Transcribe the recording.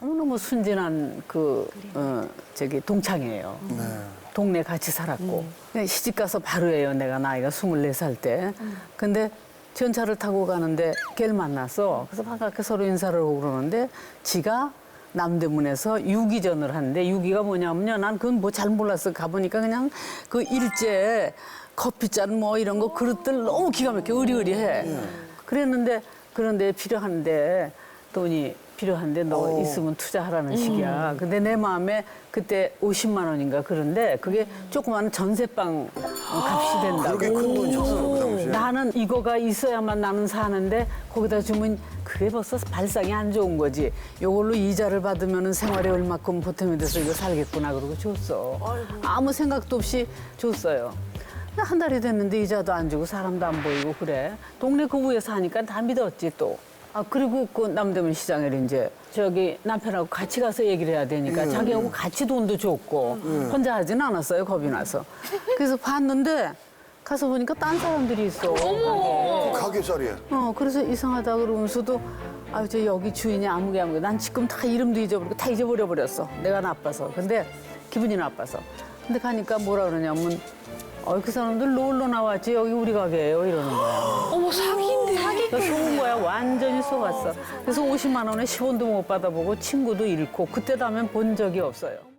너무 순진한 그 어, 저기 동창이에요. 동네 같이 살았고 그냥 시집 가서 바로예요. 내가 나이가 24살 때. 근데 전차를 타고 가는데 걔를 만났어. 그래서 반갑게 서로 인사를 하고 그러는데 지가 남대문에서 유기전을 하는데 유기가 뭐냐면요. 난 그건 뭐 잘 몰랐어. 가보니까 그냥 그 일제 커피잔 뭐 이런 거 그릇들 너무 기가 막혀 의리의리해. 그랬는데 그런데 필요한데 돈이 필요한데 너 있으면 투자하라는 식이야. 근데 내 마음에 그때 50만 원인가 그런데 그게 조그마한 전세방 값이 된다고. 그렇게 큰 돈이 쳤어요, 그 당시에. 나는 이거가 있어야만 나는 사는데 거기다 주면 그게 벌써 발상이 안 좋은 거지. 요걸로 이자를 받으면 생활에 얼마큼 보탬이 돼서 이거 살겠구나 그러고 줬어. 아무 생각도 없이 줬어요. 한 달이 됐는데 이자도 안 주고 사람도 안 보이고 그래. 동네 그 위에 사니까 다 믿었지 또. 아 그리고 그 남대문 시장에 이제 저기 남편하고 같이 가서 얘기를 해야 되니까 자기하고 같이 돈도 줬고 혼자 하진 않았어요 겁이 나서 그래서 봤는데 가서 보니까 딴 사람들이 있어. 가게 자리에. 어, 그래서 이상하다 그러면서도 아, 저 여기 주인이 아무개 아무개. 난 지금 다 이름도 잊어버리고 다 잊어버려 버렸어. 내가 나빠서. 근데 기분이 나빠서. 근데 가니까 뭐라 그러냐면 어, 그 사람들 놀러 나왔지. 여기 우리 가게예요. 이러는 거야. 어머 사기인데. 그래서 속은 거야. 완전히 속았어. 그래서 50만 원에 10원도 못 받아보고 친구도 잃고 그때 다음엔 본 적이 없어요.